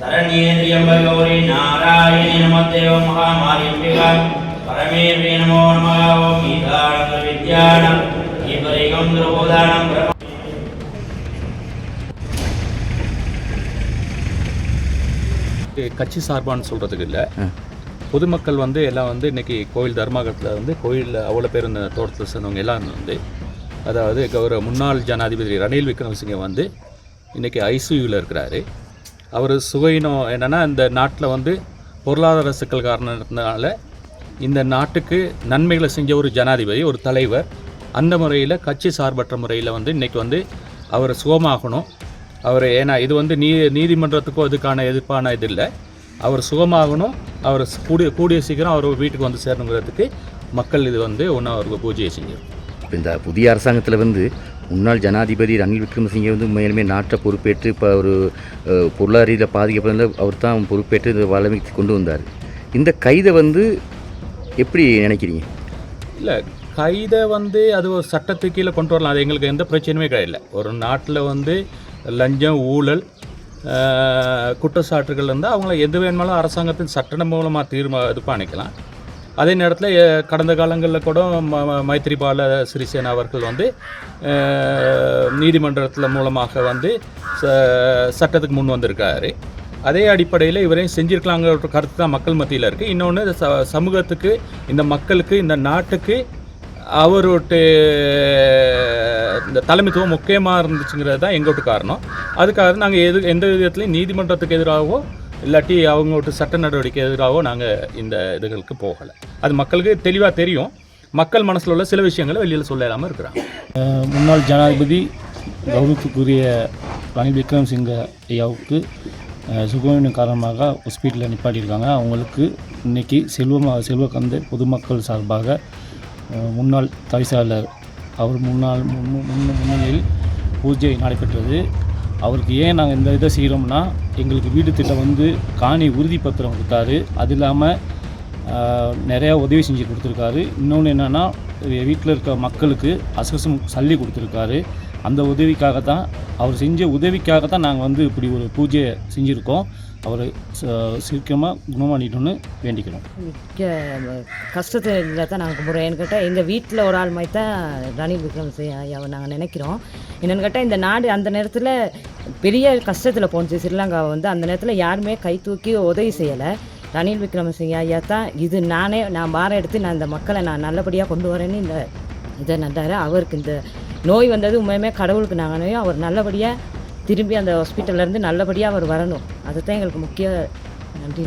தரண்யேந்திரியம்பகௌரி நாராயணி நமதேவ மகாமாரிம்பிகா பரமேந்திரிய நமோ நம ஓம் வித்யானம். ஈபரிகம் துருபோதானம். கட்சி சார்பான்னு சொல்கிறதுக்கு இல்லை. பொதுமக்கள் வந்து எல்லாம் வந்து இன்னைக்கு கோயில் தர்மகத்தில் வந்து கோயிலில் அவ்வளோ பேர் இந்த தோட்டத்தில் சேர்ந்தவங்க எல்லாம் வந்து அதாவது கௌரவ முன்னாள் ஜனாதிபதி ரணில் விக்ரமசிங்கே வந்து இன்னைக்கு ஐசியூவில் இருக்கிறாரு. அவர் சுகையினம் என்னென்னா இந்த நாட்டில் வந்து பொருளாதார சிக்கல் காரணத்தினால இந்த நாட்டுக்கு நன்மைகளை செஞ்ச ஒரு ஜனாதிபதி ஒரு தலைவர் அந்த முறையில் கட்சி சார்பற்ற முறையில் வந்து இன்றைக்கி வந்து அவர் சுகமாகணும். அவர் ஏன்னா இது வந்து நீ நீதிமன்றத்துக்கோ இதுக்கான எதிர்ப்பான இது இல்லை. அவர் சுகமாகணும் அவர் கூடிய கூடிய சீக்கிரம் அவர் வீட்டுக்கு வந்து சேரணுங்கிறதுக்கு மக்கள் இது வந்து ஒன்றா அவருக்கு பூஜையை செஞ்சிடும் இப்போ இந்த புதிய அரசாங்கத்தில் வந்து முன்னாள் ஜனாதிபதி ரணில் விக்ரமசிங்கே வந்து மேலுமே நாட்டை பொறுப்பேற்று இப்போ ஒரு பொருளாதார ரீதியில் பாதிக்கப்பட்ட அவர் தான் பொறுப்பேற்று இந்த வளமைக்கு கொண்டு வந்தார். இந்த கைதை வந்து எப்படி நினைக்கிறீங்க? இல்லை கைதை வந்து அது ஒரு சட்டத்துக்கு கீழே கொண்டு வரலாம். அது எங்களுக்கு எந்த பிரச்சனையுமே கிடையாது. ஒரு நாட்டில் வந்து லஞ்சம் ஊழல் குற்றச்சாட்டுகள் இருந்தால் அவங்கள எது வேணுமாலும் அரசாங்கத்தின் சட்டம் மூலமாக தீர்மா இது பண்ணிக்கலாம். அதே நேரத்தில் கடந்த காலங்களில் கூட ம- மைத்ரிபால சிறிசேனா அவர்கள் வந்து நீதிமன்றத்தில் மூலமாக வந்து ச- சட்டத்துக்கு முன் வந்திருக்காரு. அதே அடிப்படையில் இவரையும் செஞ்சிருக்கலாங்கிற ஒரு கருத்து தான் மக்கள் மத்தியில் இருக்குது இன்னொன்று ச சமூகத்துக்கு இந்த மக்களுக்கு இந்த நாட்டுக்கு அவரோட இந்த தலைமைத்துவம் முக்கியமாக இருந்துச்சுங்கிறது தான் எங்கோட்டு காரணம். அதுக்காக நாங்கள் எது எந்த விதத்துலையும் நீதிமன்றத்துக்கு எதிராகவோ இல்லாட்டி அவங்களோட சட்ட நடவடிக்கை எதிராகவோ நாங்கள் இந்த இதுகளுக்கு போகலை. அது மக்களுக்கு தெளிவாக தெரியும். மக்கள் மனசில் உள்ள சில விஷயங்களை வெளியில் சொல்ல இல்லாமல் இருக்கிறாங்க முன்னாள் ஜனாதிபதி கௌரவத்துக்குரிய ரணில் விக்ரம்சிங்க ஐயாவுக்கு அஹ், சுகவீனம் காரணமாக ஹாஸ்பிட்டலில் நிப்பாட்டியிருக்காங்க. அவங்களுக்கு இன்னைக்கு செல்வமா செல்வக்கந்து பொதுமக்கள் சார்பாக முன்னாள் தவிசாளர் அவர் முன்னாள் முன்னு- முன்னு- முன்னிலையில் பூஜை நடைபெற்றது. அவருக்கு ஏன் நாங்கள் இந்த இதை செய்கிறோம்னா எங்களுக்கு வீடு திட்டம் வந்து காணி உறுதி பத்திரம் கொடுத்தாரு. அது இல்லாமல் நிறையா உதவி செஞ்சு கொடுத்துருக்காரு. இன்னொன்று என்னென்னா வீட்டில் இருக்க மக்களுக்கு அசகசம் சல்லி கொடுத்துருக்காரு. அந்த உதவிக்காக தான் அவர் செஞ்ச உதவிக்காக தான் நாங்கள் வந்து இப்படி ஒரு பூஜையை செஞ்சுருக்கோம். அவரை சீக்கிரமாக குணமாடிட்டோன்னு வேண்டிக்கிறோம். கஷ்டத்தை கஷ்டத்தில் தான் நாங்கள் கும்பிட்றோம். கேட்டால் எங்கள் வீட்டில் ஒரு ஆள் மாதிரி தான் ரணில் விக்ரம் நாங்கள் நினைக்கிறோம். என்னென்னு கேட்டால் இந்த நாடு அந்த நேரத்தில் பெரிய கஷ்டத்தில் போணுச்சு. ஸ்ரீலங்காவை வந்து அந்த நேரத்தில் யாருமே கை தூக்கி உதவி செய்யலை. ரணில் விக்ரமசிங்க ஐயா தான் இது நானே நான் பாரம் எடுத்து நான் இந்த மக்களை நான் நல்லபடியாக கொண்டு வரேன்னு இந்த இதை நடந்தார் அவருக்கு இந்த நோய் வந்தது உண்மையுமே கடவுளுக்கு நாங்கள் நோயும் அவர் நல்லபடியாக திரும்பி அந்த ஹாஸ்பிட்டல்லேருந்து நல்லபடியாக அவர் வரணும். அதுதான் எங்களுக்கு முக்கிய நன்றி